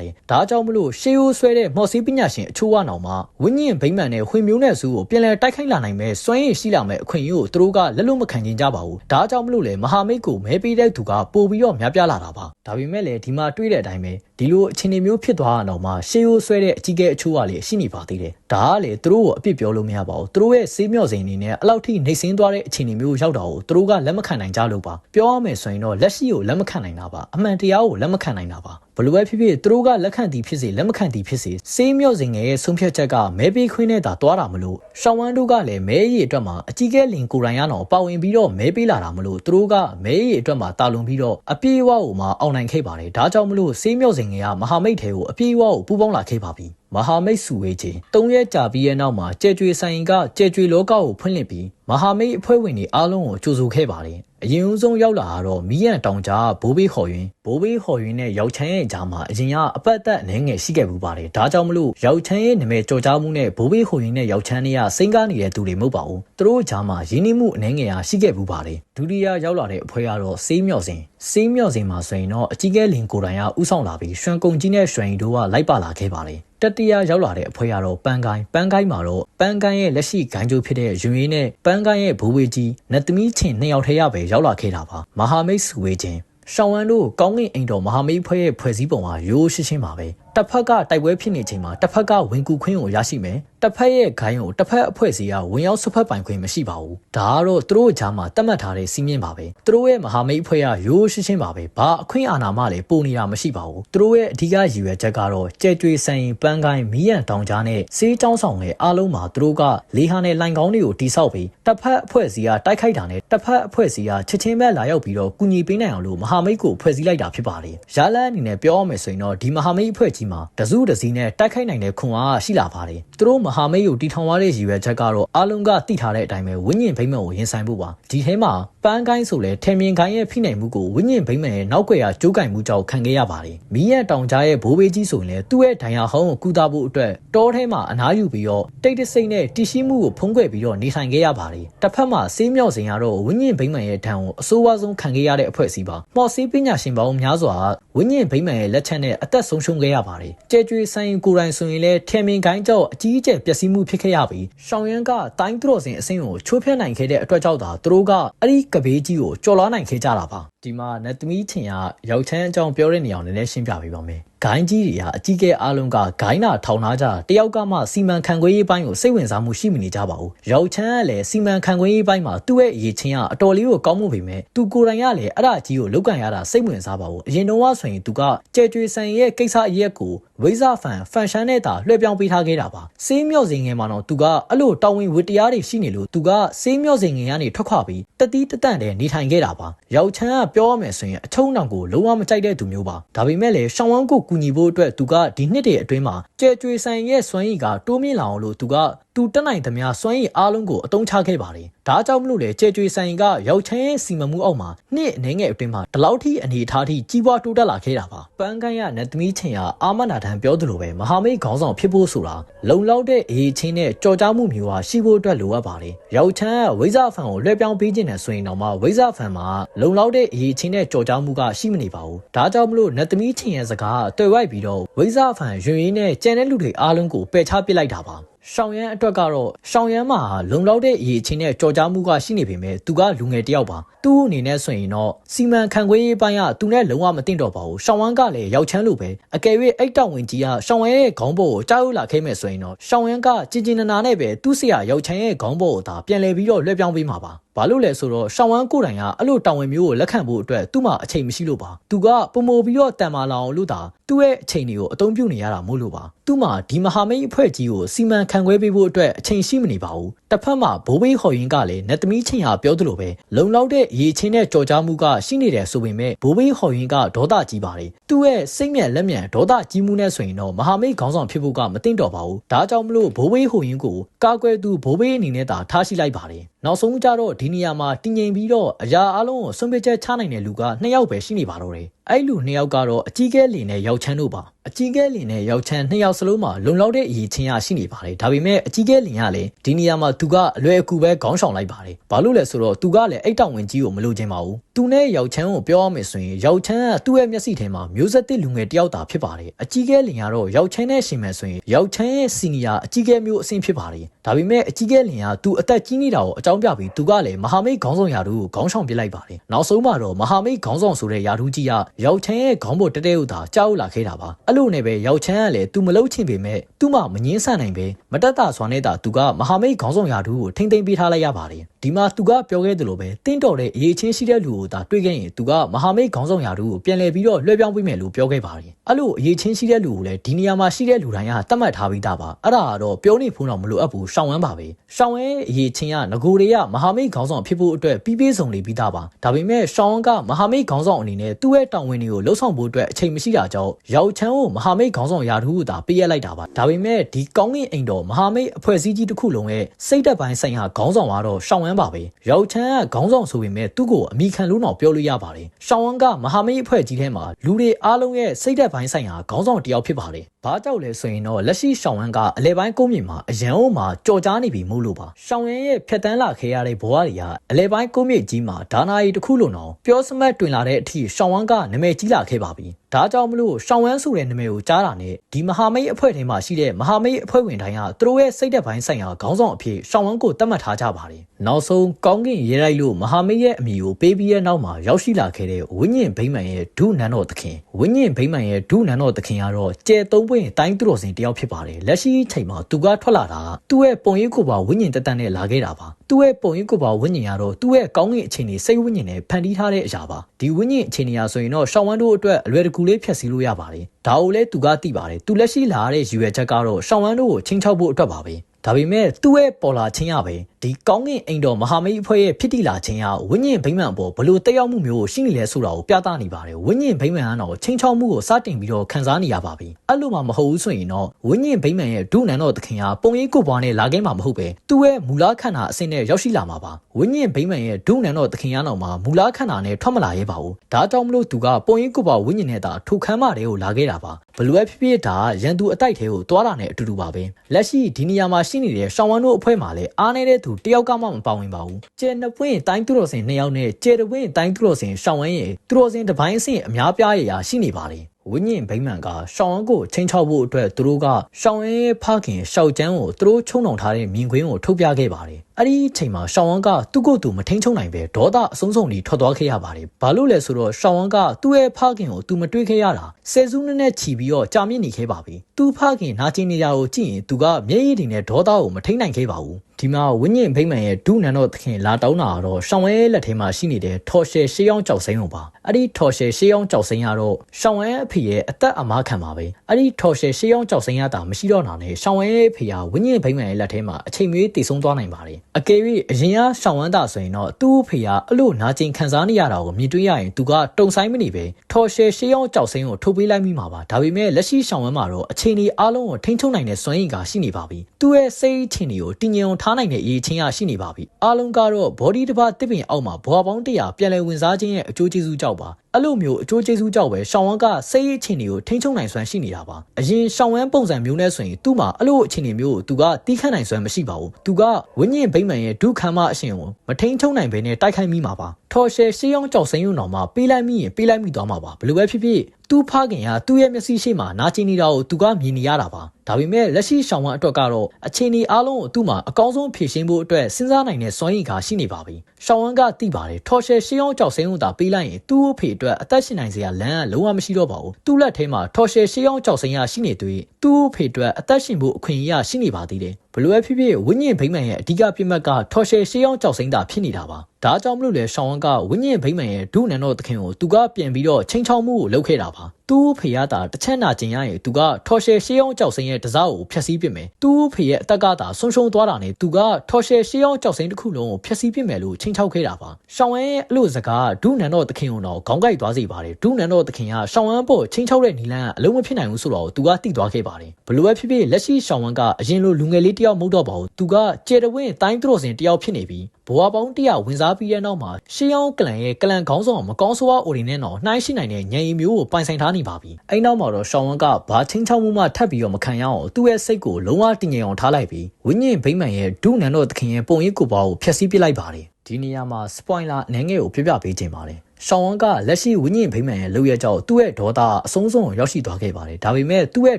တယ်ဒါကြောင့်မလို့ရှေးရိုးဆွဲတဲ့မော်ဆေးပညာရှင်အချို့ကနောင်မှာဝိညာဉ်ဗိမ့်မှန်နဲ့ခွေမျိုးနဲ့စုကိုပြန်လည်တိုက်ခိုက်လာနိုင်မဲ့စွမ်းရည်ရှိလာမဲ့အခွင့်အရေးကိုသူတို့ကလက်လွတ်မခံခြင်းကြပါဘူးဒါကြောင့်မလို့လေမဟာမိတ်ကိုမဲပေးတဲ့သူကပို့ပြီးတော့များပြားလာတာပါဒါပေမဲ့လေဒီမှာတွေးတဲ့အတိုင်းပဲဒီလိုအခြေအနေမျိုးဖြစ်သွားအောင်မှရှေးရိုးဆွဲတဲ့အကြီးကဲအချို့ကလေရှိနေပါသေးတယ်ဒါကလေသူတို့ကိုအပြစ်ပြောလို့မရပါဘူးသူတို့ရဲ့စေးမြော့စိန်အနေနဲ့အလောက်ထိနှိမ့်ဆင်းသွားတဲ့အခြေအနေမျိုးရောက်တာကိုသူတို့ကလက်မခံနိုင်ကြလို့ပါပြောရမယ်ဆိုရင်တော့လက်ရှိကိုလက်မခံနိုင်တာပါအမှန်တရားကိုလက်မခံနိုင်တာပါဘလို့ပဲဖြစ်ဖြစ်သူတို့ကလက်ခံသည်ဖြစ်စေလက်မခံသည်ဖြစ်စေစေးမြော့စဉ်ငယ်ရဲ့ဆုံးဖြတ်ချက်ကမဲပေးခွင်းနဲ့သာသွားတာမလို့ရှောင်းဝမ်းတို့ကလည်းမဲရည်အတွက်မှာအကြီးကဲလင်ကိုရိုင်းရအောင်ပါဝင်ပြီးတော့မဲပေးလာတာမလို့သူတို့ကမဲရည်အတွက်မှာတာလွန်ပြီးတော့အပြေးအဝကိုမှအောင်နိုင်ခဲ့ပါတယ်ဒါကြောင့်မလို့စေးမြော့စဉ်ငယ်ကမဟာမိတ်ထဲကိုအပြေးအဝကိုပူးပေါင်းလာခဲ့ပါပြီမဟာမိတ်စုဝေးခြင်း၃ရက်ကြာပြီးရဲ့နောက်မှာကြဲကြွေဆိုင်ကကြဲကြွေလောကကိုဖွင့်လှစ်ပြီးမဟာမိတ်အဖွဲ့ဝင်တွေအားလုံးကိုကြိုဆိုခဲ့ပါတယ် အရင်ဦးဆုံးရောက်လာတော့မီးရန်တောင်ကြားဘိုးဘေးခေါ်ရင်ဘိုးဘေးခေါ်ရင်နဲ့ရောက်ချမ်းရဲ့ကြားမှာအရင်ကအပတ်သက်အနေငယ်ရှိခဲ့ပူပါတယ်ဒါကြောင့်မလို့ရောက်ချမ်းရဲ့နာမည်ကြော်ကြားမှုနဲ့ဘိုးဘေးခေါ်ရင်နဲ့ရောက်ချမ်းတွေကစိတ်ကားနေတဲ့သူတွေမဟုတ်ပါဘူးသူတို့ကြားမှာရင်းနှီးမှုအနေငယ်ရာရှိခဲ့ပူပါတယ်ဒုတိယရောက်လာတဲ့အဖွဲ့ကတော့စေးမြော့စင် စေးမြော့စင်မှာဆိုရင်တော့အကြီးကဲလင်ကိုတိုင်ကဥဆောင်လာပြီးရွှန်ကုန်ကြီးနဲ့ရွှန်ရီတို့ကလိုက်ပါလာခဲ့ပါတယ်တတိယရောက်လာတဲ့အဖွဲ့ကတော့ပန်းကိုင်းပန်းကိုင်းမှာတော့ပန်းကိုင်းရဲ့လက်ရှိဂိုင်းကျိုးဖြစ်တဲ့ရွင်ရင်းနဲ့ပန်းကိုင်းရဲ့ဘိုးဝေးကြီးနတ်သမီးချင်းနှစ်ယောက်ထဲရပဲရောက်လာခဲ့တာပါမဟာမိတ်စုဝေးချင်းရှောင်းဝမ်တို့ကောင်းကင်အိမ်တော်မဟာမိတ်ဖွဲ့ရဲ့ဖွဲ့စည်းပုံဟာရိုးရှင်းရှင်းပါပဲ တစ်ဖက်ကတိုက်ပွဲဖြစ်နေချိန်မှာတစ်ဖက်ကဝင်ကူခွင့်ကိုရရှိမယ်တစ်ဖက်ရဲ့ဂိုင်းကိုတစ်ဖက်အဖွဲ့စီကဝင်ရောက်ဆွတ်ဖက်ပိုင်ခွင့်မရှိပါဘူးဒါကတော့သူတို့ကြားမှာတတ်မှတ်ထားတဲ့စီးမြင်ပါပဲသူတို့ရဲ့မဟာမိတ်အဖွဲ့ကရိုးရှင်းရှင်းပါပဲဘာအခွင့်အာဏာမှလည်းပိုနေတာမရှိပါဘူးသူတို့ရဲ့အဓိကရည်ရွယ်ချက်ကတော့ကြဲကြွေဆိုင်ပန်းကိုင်းမီးရန်တောင်ကြားနဲ့စေးချောင်းဆောင်ရဲ့အားလုံးမှာသူတို့ကလေဟာနဲ့လိုင်ကောင်းတွေကိုတိဆောက်ပြီးတစ်ဖက်အဖွဲ့စီကတိုက်ခိုက်တာနဲ့တစ်ဖက်အဖွဲ့စီကချက်ချင်းပဲလာရောက်ပြီးတော့ကူညီပေးနိုင်အောင်လို့မဟာမိတ်ကိုဖွဲ့စည်းလိုက်တာဖြစ်ပါတယ်ရလန်းအနေနဲ့ပြောရမယ်ဆိုရင်တော့ဒီမဟာမိတ်အဖွဲ့ကြီးမှာတစုတစည်းနဲ့တိုက်ခိုက်နိုင်တဲ့ခွန်အားရှိလာပါတယ်သူတို့မဟာမိတ်ကိုတီထောင်ရတဲ့ရည်ရွယ်ချက်ကတော့အားလုံးကသိထားတဲ့အတိုင်းပဲဝိညာဉ်ဗိမ္မာန်ကိုရင်ဆိုင်ဖို့ပါဒီထဲမှာပန်းကိုင်းဆိုလဲထေမြင်ကိုင်းရဲ့ဖိနိုင်မှုကိုဝိညာဉ်ဗိမ္မာန်ရဲ့နောက်ွယ်ရာကြိုးကင်မှုကြောင့်ခံခဲ့ရပါတယ်မီးရန်တောင်ကြားရဲ့ဘိုးဘေးကြီးဆိုရင်လဲသူ့ရဲ့ဒဏ်ရာဟောင်းကိုကုသဖို့အတွက်တောထဲမှာအနားယူပြီးတော့တိတ်တဆိတ်နဲ့တရှိမှုကိုဖုံးကွယ်ပြီးတော့နေထိုင်ခဲ့ရပါတယ်တစ်ဖက်မှာစေးမြော့စဉ်ကတော့ဝိညာဉ်ဗိမ္မာန်ရဲ့ဒဏ်ကိုအဆိုးဝါးဆုံးခံခဲ့ရတဲ့အဖွဲ့အစည်းပါမော်စေးပညာရှင်ပေါင်းများစွာဝိညာဉ်ဗိမ္မာန်ရဲ့လက်ချက်နဲ့အသက်ဆုံးရှုံးခဲ့ရပါတယ်ကြဲကြွေဆိုင်ကိုယ်တိုင်ဆိုရင်လဲထေမြင်ကိုင်းကြောင့်အကြီးအကျယ်ပျက်စီးမှုဖြစ်ခဲ့ရပြီးရှောင်းရန်ကတိုင်းသူတော်စင်အဆင့်ကိုချိုးဖျက်နိုင်ခဲ့တဲ့အတွက်ကြောင့်သာသူတို့ကအဲ့ဒီကဘေးကြီးကိုကျော်လွှားနိုင်ခဲ့ကြတာပါဒီမှာနတ်သမီးချင်းကရောက်ချမ်းအကြောင်းပြောတဲ့နေအောင်နည်းနည်းရှင်းပြပေးပါမယ် ဂိုင်းကြီးတွေဟာအကြီးကဲအားလုံးကဂိုင်းနာထောင်ထားကြတယောက်ကမှစီမံခန့်ခွဲရေးပိုင်းကိုစိတ်ဝင်စားမှုရှိမနေကြပါဘူးရောက်ချမ်းကလည်းစီမံခန့်ခွဲရေးပိုင်းမှာသူ့ရဲ့အရေးချင်းကအတော်လေးကိုကောင်းမှုပေမဲ့သူကိုယ်တိုင်ကလည်းအဲ့ဒါကြီးကိုလောက်ကန်ရတာစိတ်ဝင်စားပါဘူးအရင်တော့ကဆိုရင်သူကကြဲကြွေဆန်ရဲ့ကိစ္စအရက်ကိုဝိဇာဖန်ဖန်ရှန်နဲ့တာလွှဲပြောင်းပေးထားခဲ့တာပါစေးမြော့စဉ်ငယ်မှာတော့သူကအဲ့လိုတောင်းဝင်ဝတ္တရားတွေရှိနေလို့သူကစေးမြော့စဉ်ငယ်ကနေထွက်ခွာပြီးတတိတတန့်တဲ့နေထိုင်ခဲ့တာပါရောက်ချမ်းကပြောရမယ်ဆိုရင်အချုံနောင်ကိုလုံးဝမကြိုက်တဲ့သူမျိုးပါဒါပေမဲ့လည်းရှောင်းဝမ်းကိုကူညီဖို့အတွက်သူကဒီနှစ်တည်းအတွင်းမှာကြဲကြွေဆိုင်ရဲ့စွမ်းရည်ကတိုးမြင့်လာအောင်လို့သူကသူတက်နိုင်သမျှစွမ်းရည်အားလုံးကိုအသုံးချခဲ့ပါတယ်။ဒါကြောင့်မလို့လေကြဲကြွေဆိုင်ကရောက်ချမ်းရဲ့စီမံမှုအောက်မှာနှစ်အနေငယ်အတွင်းမှာဒီလောက်ထိအနေထားထိကြီးပွားတိုးတက်လာခဲ့တာပါ။ပန်းကိုင်းရနတ်သမီးချင်းဟာအာမနာထံပြောသလိုပဲမဟာမိတ်ခေါင်းဆောင်ဖြစ်ဖို့ဆိုတာလုံလောက်တဲ့အေးချင်းနဲ့ကြော်ကြားမှုမျိုးဟာရှိဖို့အတွက်လိုအပ်ပါတယ်။ရောက်ချမ်းကဝိဇာဖန်ကိုလွှဲပြောင်းပေးခြင်းနဲ့ဆိုရင်တော့မှဝိဇာဖန်မှာလုံလောက်တဲ့အေးချင်းနဲ့ကြော်ကြားမှုကရှိမနေပါဘူး။ဒါကြောင့်မလို့နတ်သမီးချင်းရဲ့စကားတွေ့ဝိုက်ပြီးတော့ဝိဇာဖန်ရွင်ရင်းနဲ့ကြံတဲ့လူတွေအားလုံးကိုပယ်ချပစ်လိုက်တာပါ။ ရှောင်းရမ်းအတွက်ကတော့ရှောင်းရမ်းမှာလုံလောက်တဲ့အရေးအချင်းနဲ့ကြော်ကြားမှုကရှိနေပေမဲ့သူကလူငယ်တယောက်ပါသူ့အနေနဲ့ဆိုရင်တော့စီမံခန့်ခွဲရေးပိုင်းကသူနဲ့လုံးဝမသိတော့ပါဘူးရှောင်းဝမ်းကလည်းရောက်ချမ်းလို့ပဲအကယ်၍အိတ်တောင်ဝင်ကြီးကရှောင်းဝမ်းရဲ့ခေါင်းပေါ်ကိုကြားရောက်လာခဲ့မယ်ဆိုရင်တော့ရှောင်းဝမ်းကကြည်ကြည်နာနာနဲ့ပဲသူ့ဆရာရောက်ချမ်းရဲ့ခေါင်းပေါ်ကိုသာပြန်လဲပြီးတော့လွှဲပြောင်းပေးမှာပါ ဘာလို့လဲဆိုတော့ရှောင်းဝမ်းကိုတိုင်ကအဲ့လိုတောင်ဝင်မျိုးကိုလက်ခံဖို့အတွက်သူ့မှာအချိန်မရှိလို့ပါသူကပုံမိုပြီးတော့တန်မာလာအောင်လို့တာသူ့ရဲ့အချိန်တွေကိုအသုံးပြုနေရတာမို့လို့ပါသူ့မှာဒီမဟာမိတ်အဖွဲ့ကြီးကိုစီမံခန့်ခွဲပေးဖို့အတွက်အချိန်ရှိမနေပါဘူး တစ်ဖက်မှာဘိုးဘေးဟော်ရင်ကလည်းနတ်သမီးချင်းဟာပြောသလိုပဲလုံလောက်တဲ့ရေချင်းနဲ့ကြော်ကြားမှုကရှိနေတယ်ဆိုပေမဲ့ဘိုးဘေးဟော်ရင်ကဒေါသကြီးပါတယ်သူ့ရဲ့စိတ်မြတ်လက်မြန်ဒေါသကြီးမှုနဲ့ဆိုရင်တော့မဟာမိတ်ခေါင်းဆောင်ဖြစ်ဖို့ကမသိတော့ပါဘူးဒါကြောင့်မလို့ဘိုးဘေးဟော်ရင်ကိုကာကွယ်သူဘိုးဘေးအနေနဲ့သာထားရှိလိုက်ပါတယ်နောက်ဆုံးကြတော့ဒီနေရာမှာတည်ငြိမ်ပြီးတော့အရာအလုံးကိုဆွန့်ပစ်ချက်ချနိုင်တဲ့လူကနှစ်ယောက်ပဲရှိနေပါတော့တယ်အဲ့လူနှစ်ယောက်ကတော့အကြီးကဲလင်နဲ့ယောက်ချမ်းတို့ပါအကြီးကဲလင်နဲ့ယောက်ချမ်းနှစ်ယောက်စလုံးမှာလုံလောက်တဲ့အရေးချင်းရရှိနေပါတယ်ဒါပေမဲ့အကြီးကဲလင်ကလည်းဒီနေရာမှာသူကအလွယ်အကူပဲခေါင်းဆောင်လိုက်ပါတယ်ဘာလို့လဲဆိုတော့သူကလည်းအိတ်တောင်ဝင်ကြီးကိုမလိုချင်ပါဘူးသူနဲ့ယောက်ချမ်းကိုပြောရမယ်ဆိုရင်ယောက်ချမ်းကသူ့ရဲ့မျက်စိထဲမှာမျိုးဆက်တစ်လူငယ်တယောက်သာဖြစ်ပါတယ်အကြီးကဲလင်ကတော့ယောက်ချမ်းနဲ့ရှင်မယ်ဆိုရင်ယောက်ချမ်းရဲ့စီနီယာအကြီးကဲမျိုးအဆင့်ဖြစ်ပါတယ်ဒါပေမဲ့အကြီးကဲလင်ကသူအသက်ကြီးနေတာကိုအကြောင်းပြပြီးသူကလည်းမဟာမိတ်ခေါင်းဆောင်ယာတူကိုခေါင်းဆောင်ပစ်လိုက်ပါတယ်နောက်ဆုံးမှာတော့မဟာမိတ်ခေါင်းဆောင်ဆိုတဲ့ယာတူကြီးကယောက်ချမ်းရဲ့ခေါင်းပေါ်တတဲဥသာကြောက်လာခဲ့တာပါအဲ့လိုနဲ့ပဲယောက်ချမ်းကလည်းသူမလုံချင်ပေမဲ့သူ့မှမငင်းဆန်နိုင်ပဲမတက်တာစွာနဲ့တာသူကမဟာမိတ်ခေါင်းဆောင်ယာတူကိုထိမ့်သိမ့်ပေးထားလိုက်ရပါတယ်ဒီမှာသူကပြောခဲ့သလိုပဲတင့်တော်တဲ့အရေးချင်းရှိတဲ့လူကိုသာတွေ့ခဲ့ရင်သူကမဟာမိတ်ခေါင်းဆောင်ယာတူကိုပြန်လည်ပြီးတော့လွှဲပြောင်းပေးမယ်လို့ပြောခဲ့ပါတယ်အဲ့လိုအရေးချင်းရှိတဲ့လူကိုလည်းဒီနေရာမှာရှိတဲ့လူတိုင်းကတတ်မှတ်ထားပြီးသားပါအဲ့ဒါကတော့ပြောနေဖုန်းတော့မလိုအပ်ဘူးရှောင်းဝမ်းပါပဲရှောင်းဝဲအရေးချင်းကငကိုတွေကမဟာမိတ်ခေါင်းဆောင်ဖြစ်ဖို့အတွက်ပြီးပြေးစုံနေပြီးသားပါဒါပေမဲ့ရှောင်းဝမ်းကမဟာမိတ်ခေါင်းဆောင်အနေနဲ့သူ့ရဲ့တာဝန်တွေကိုလှုပ်ဆောင်ဖို့အတွက်အချိန်မရှိတာကြောင့်ရောက်ချမ်းကိုမဟာမိတ်ခေါင်းဆောင်ယာတူကိုသာပေးရလိုက်တာပါဒါပေမဲ့ဒီကောင်းကင်အိမ်တော်မဟာမိတ်အဖွဲ့အစည်းကြီးတစ်ခုလုံးရဲ့စိတ်သက်ပိုင်းဆိုင်ရာခေါင်းဆောင်ကတော့ရှောင်းဝမ်းပါပဲရောက်ချမ်းကခေါင်းဆောင်ဆိုပေမဲ့သူ့ကိုအမိခံလို့တော့ပြောလို့ရပါတယ်ရှောင်းဝမ်းကမဟာမိတ်အဖွဲ့ကြီးထဲမှာလူတွေအားလုံးရဲ့စိတ်သက်ပိုင်းဆိုင်ရာခေါင်းဆောင်တစ်ယောက်ဖြစ်ပါတယ် ဘာကြောက်လဲဆိုရင်တော့လက်ရှိရှောင်းဝမ်းကအလဲပိုင်းကုန်းမြေမှာအရန်အိုမှာကြော်ကြားနေပြီမို့လို့ပါရှောင်းဝမ်းရဲ့ဖြတ်တန်းလာခဲ့ရတဲ့ဘဝတွေကအလဲပိုင်းကုန်းမြေကြီးမှာဒါနာရီတစ်ခုလုံးတော့ပြောစမတ်တွင်လာတဲ့အထိရှောင်းဝမ်းကနာမည်ကြီးလာခဲ့ပါပြီ ဒါကြောင့်မလို့ရှောင်းဝမ်းဆိုတဲ့နာမည်ကိုကြားတာနဲ့ဒီမဟာမိတ်အဖွဲ့ထဲမှာရှိတဲ့မဟာမိတ်အဖွဲ့ဝင်တိုင်းကသူတို့ရဲ့စိတ်သက်ပိုင်းဆိုင်ရာခေါင်းဆောင်အဖြစ်ရှောင်းဝမ်းကိုသတ်မှတ်ထားကြပါတယ်နောက်ဆုံးကောင်းကင်ရေးလိုက်လို့မဟာမိတ်ရဲ့အမည်ကိုပေးပြီးတဲ့နောက်မှာရောက်ရှိလာခဲ့တဲ့ဝိညာဉ်ဗိမ္မာန်ရဲ့ဒုနန်းတော်သခင်ဝိညာဉ်ဗိမ္မာန်ရဲ့ဒုနန်းတော်သခင်ကတော့ကျဲသုံးပွင့်တိုင်းသူတော်စင်တယောက်ဖြစ်ပါတယ်လက်ရှိချိန်မှာသူကထွက်လာတာကသူ့ရဲ့ပုံရိပ်ကိုပါဝိညာဉ်တက်တက်နဲ့လာခဲ့တာပါ သူ့ရဲ့ပုံရိပ်ကိုပါဝိညာဉ်ကတော့သူ့ရဲ့ကောင်းကင်အခြေအနေစိတ်ဝိညာဉ်နဲ့ဖန်တီးထားတဲ့အရာပါဒီဝိညာဉ်အခြေအနေအရဆိုရင်တော့ရှောင်းဝမ်းတို့အတွက်အလွယ်တကူလေးဖြတ်စည်းလို့ရပါတယ်ဒါကိုလည်းသူကသိပါတယ်သူလက်ရှိလာတဲ့ရည်ရွယ်ချက်ကတော့ရှောင်းဝမ်းတို့ကိုချင်းချောက်ဖို့အတွက်ပါပဲ ဒါပေမဲ့သူ့ရဲ့ပေါ်လာခြင်းရပဲဒီကောင်းကင်အိမ်တော်မဟာမိတ်အဖွဲ့ရဲ့ဖြစ်တည်လာခြင်းရဝိညာဉ်ဗိမာန်အပေါ်ဘလို့တက်ရောက်မှုမျိုးရှိနေလဲဆိုတာကိုပြသနေပါတယ်ဝိညာဉ်ဗိမာန်ကတော့ချင်းချောက်မှုကိုစတင်ပြီးတော့ခံစားနေရပါပြီအဲ့လိုမှမဟုတ်ဘူးဆိုရင်တော့ဝိညာဉ်ဗိမာန်ရဲ့ဒုနန်တော်သခင်ဟာပုံရိပ်ကိုပွားနဲ့လာခဲ့မှာမဟုတ်ပဲသူ့ရဲ့မူလခန္ဓာအစစ်နဲ့ရောက်ရှိလာမှာပါဝိညာဉ်ဗိမာန်ရဲ့ဒုနန်တော်သခင်ကတော့မှမူလခန္ဓာနဲ့ထွက်မလာရဲပါဘူးဒါကြောင့်မလို့သူကပုံရိပ်ကိုပွားဝိညာဉ်နဲ့သာထိုခမ်းမတွေကိုလာခဲ့တာပါဘလူးဖြစ်ဖြစ်ဒါရန်သူအတိုက်ထဲကိုတွားတာနဲ့အတူတူပါပဲလက်ရှိဒီနေရာမှာရှိနေတဲ့ရှောင်းဝမ်တို့အဖွဲ့မှာလည်းအားနေတဲ့သူတယောက်ကမှမပါဝင်ပါဘူးကျဲနှစ်ပွင့်တိုင်းသူတော်စင်နှစ်ယောက်နဲ့ကျဲတပွင့်တိုင်းသူတော်စင်ရှောင်းဝမ်ရဲ့သူတော်စင်တစ်ပိုင်းအဆင့်အများပြားရရာရှိနေပါတယ်ဝိညာဉ်ဗိမာန်ကရှောင်းဝမ်ကိုချင်းချောက်ဖို့အတွက်သူတို့ကရှောင်းဝမ်ရဲ့ဖခင်ရှောက်ကျန်းကိုသူတို့ချုံနှောင်ထားတဲ့မြင်ကွင်းကိုထုတ်ပြခဲ့ပါတယ်အဲ့ဒီအချိန်မှာရှောင်းဝမ်ကသူ့ကိုယ်သူမထိန်ချုံနိုင်ပဲဒေါသအဆုံးစုံကြီးထွက်သွားခဲ့ရပါတယ်ဘာလို့လဲဆိုတော့ရှောင်းဝမ်ကသူ့ရဲ့ဖခင်ကိုသူမတွေ့ခဲ့ရတာဆယ်စုနှစ်နဲ့ချီပြီးတော့ကြာမြင့်နေခဲ့ပါပြီသူ့ဖခင်နာကျင်နေတာကိုကြည့်ရင်သူကမျက်ရည်တွေနဲ့ဒေါသကိုမထိန်နိုင်ခဲ့ပါဘူးဒီမှာဝိညာဉ်ဗိမာန်ရဲ့ဒုနန်တော်သခင်လာတောင်းတာကတော့ရှောင်းဝဲလက်ထဲမှာရှိနေတဲ့ထော်ရှယ်ရှေးအောင်ကြောက်စိမ်းုံပါအဲ့ဒီထော်ရှယ်ရှေးအောင်ကြောက်စိမ်းကတော့ရှောင်းဝဲအဖေရဲ့အသက်အမားခံပါပဲအဲ့ဒီထော်ရှယ်ရှေးအောင်ကြောက်စိမ်းရတာမရှိတော့တာနဲ့ရှောင်းဝဲအဖေကဝိညာဉ်ဗိမာန်ရဲ့လက်ထဲမှာအချိန်မရွေးတည်ဆုံးသွားနိုင်ပါတယ်အကယ်၍အရင်ကရှောင်းဝမ်းတာဆိုရင်တော့သူ့အဖေကအလို့နာကျင်ခံစားနေရတာကိုမြင်တွေ့ရရင်သူကတုံဆိုင်မနေပဲထော်ရှယ်ရှေးအောင်ကြောက်စိမ်းကိုထုတ်ပေးလိုက်မိမှာပါဒါပေမဲ့လက်ရှိရှောင်းဝမ်းမှာတော့အချိန်ဒီအားလုံးကိုထိန်းချုပ်နိုင်တဲ့စွမ်းရည်ကရှိနေပါပြီသူ့ရဲ့စိတ်ထင်တွေကိုတည်ငြိမ်အောင်ထားနိုင်တဲ့အရေးချင်းရရှိနေပါပြီအားလုံးကတော့ body တစ်ပါးတစ်ပင်အောက်မှာဘွာပေါင်း100ပြန်လည်ဝင်စားခြင်းရဲ့အကျိုးကျေးဇူးကြောင့်ပါ အဲ့လိုမျိုးအကျိုးကျေးဇူးကြောင့်ပဲရှောင်းဝမ်းကစိတ်ရည်ချင်းတွေကိုထိန်းချုပ်နိုင်စွမ်းရှိနေတာပါအရင်ရှောင်းဝမ်းပုံစံမျိုးနဲ့ဆိုရင်သူ့မှာအဲ့လိုအခြေအနေမျိုးကိုသူကတီးခတ်နိုင်စွမ်းမရှိပါဘူးသူကဝိညာဉ်ဗိမ္မာန်ရဲ့ဒုခံမအရှင်ကိုမထိန်းချုပ်နိုင်ဘဲနဲ့တိုက်ခိုက်မိမှာပါ ထော်ရှယ်ရှေးအောင်ကြောက်စိမ်းရုံတော်မှာပေးလိုက်မိရင်ပေးလိုက်မိသွားမှာပါဘယ်လိုပဲဖြစ်ဖြစ်သူ့ဖခင်ကသူ့ရဲ့မျက်စိရှိမှနာကျင်နေတာကိုသူကမြင်နေရတာပါဒါပေမဲ့လက်ရှိရှောင်းဝမ်အတွက်ကတော့အချိန်ဒီအားလုံးကိုသူ့မှာအကောင်းဆုံးဖြည့်ရှင်းဖို့အတွက်စဉ်းစားနိုင်တဲ့စွမ်းရည်ကရှိနေပါပြီရှောင်းဝမ်ကသိပါတယ်ထော်ရှယ်ရှေးအောင်ကြောက်စိမ်းရုံသာပေးလိုက်ရင်သူ့အဖေအတွက်အသက်ရှင်နိုင်စရာလမ်းကလုံးဝမရှိတော့ပါဘူးသူ့လက်ထဲမှာထော်ရှယ်ရှေးအောင်ကြောက်စိမ်းရရှိနေတွေ့သူ့အဖေအတွက်အသက်ရှင်ဖို့အခွင့်အရေးရှိနေပါသေးတယ်ဘလို့ဖြစ်ဖြစ်ဝိညာဉ်ဗိမ္မာန်ရဲ့အဓိကပြစ်မှတ်ကထော်ရှယ်ရှေးအောင်ကြောက်စိမ်းတာဖြစ်နေတာပါဒါကြောင့်မလို့လဲရှောင်းဝမ်ကဝိညာဉ်ဗိမ္မာန်ရဲ့ဒုနန်တော်သခင်ကိုသူကပြန်ပြီးတော့ချင်းချောင်းမှုကိုလုပ်ခဲ့တာပါ သူ့ဖေရတာတစ်ချက်နာကျင်ရရင်သူကထော်ရှယ်ရှေးအောင်ကြောက်စိမ်းရဲ့တစားကိုဖျက်ဆီးပစ်မယ်သူ့ဖေရဲ့အသက်ကသာဆုံးရှုံးသွားတာနဲ့သူကထော်ရှယ်ရှေးအောင်ကြောက်စိမ်းတစ်ခုလုံးကိုဖျက်ဆီးပစ်မယ်လို့ချင်းချောက်ခဲ့တာပါရှောင်းဝမ်ရဲ့အလို့စကားဒုနန်တော်သခင်ကိုတော့ခေါင်းကိုက်သွားစေပါတယ်ဒုနန်တော်သခင်ကရှောင်းဝမ်ပေါ်ချင်းချောက်တဲ့နီလန်းကအလုံးမဖြစ်နိုင်ဘူးဆိုတော့သူကတိသွားခဲ့ပါတယ်ဘလို့ပဲဖြစ်ဖြစ်လက်ရှိရှောင်းဝမ်ကအရင်လိုလူငယ်လေးတယောက်မဟုတ်တော့ပါဘူးသူကကျေတဝင်းတိုင်းသူတော်စင်တယောက်ဖြစ်နေပြီးမဘဝပေါင်း100ဝင်စားပြီးတဲ့နောက်မှာရှေးအောင်ကလန်ရဲ့ကလန်ခေါင်းဆောင်မကောင်းဆိုးဝါးအိုဒီနဲ့တော့နှိုင်းရှိနိုင်တဲ့ညံရီမျိုးကိုပိုင်ဆိုင်ထားနေပါပြီ။အဲ့နောက်မှာတော့ရှောင်းဝမ်ကဘာချင်းချောင်းမှုမှထပ်ပြီးတော့မခံရအောင်သူ့ရဲ့စိတ်ကိုလုံးဝတည်ငြိမ်အောင်ထားလိုက်ပြီးဝိညာဉ်ဗိမ္မာန်ရဲ့ဒုနန်တော်သခင်ရဲ့ပုံရိပ်ကိုပါကိုဖျက်ဆီးပစ်လိုက်ပါတယ်။ဒီနေရာမှာစပွိုင်လာအနေငယ်ကိုပြပြပေးခြင်းပါတယ်။ ရှောင်းဝမ်ကလက်ရှိဝိညာဉ်ဗိမ္မာန်ရဲ့လုပ်ရကြောက်သူ့ရဲ့ဒေါသအဆုံးစွန်ရောက်ရှိသွားခဲ့ပါတယ်။ဒါပေမဲ့သူ့ရဲ့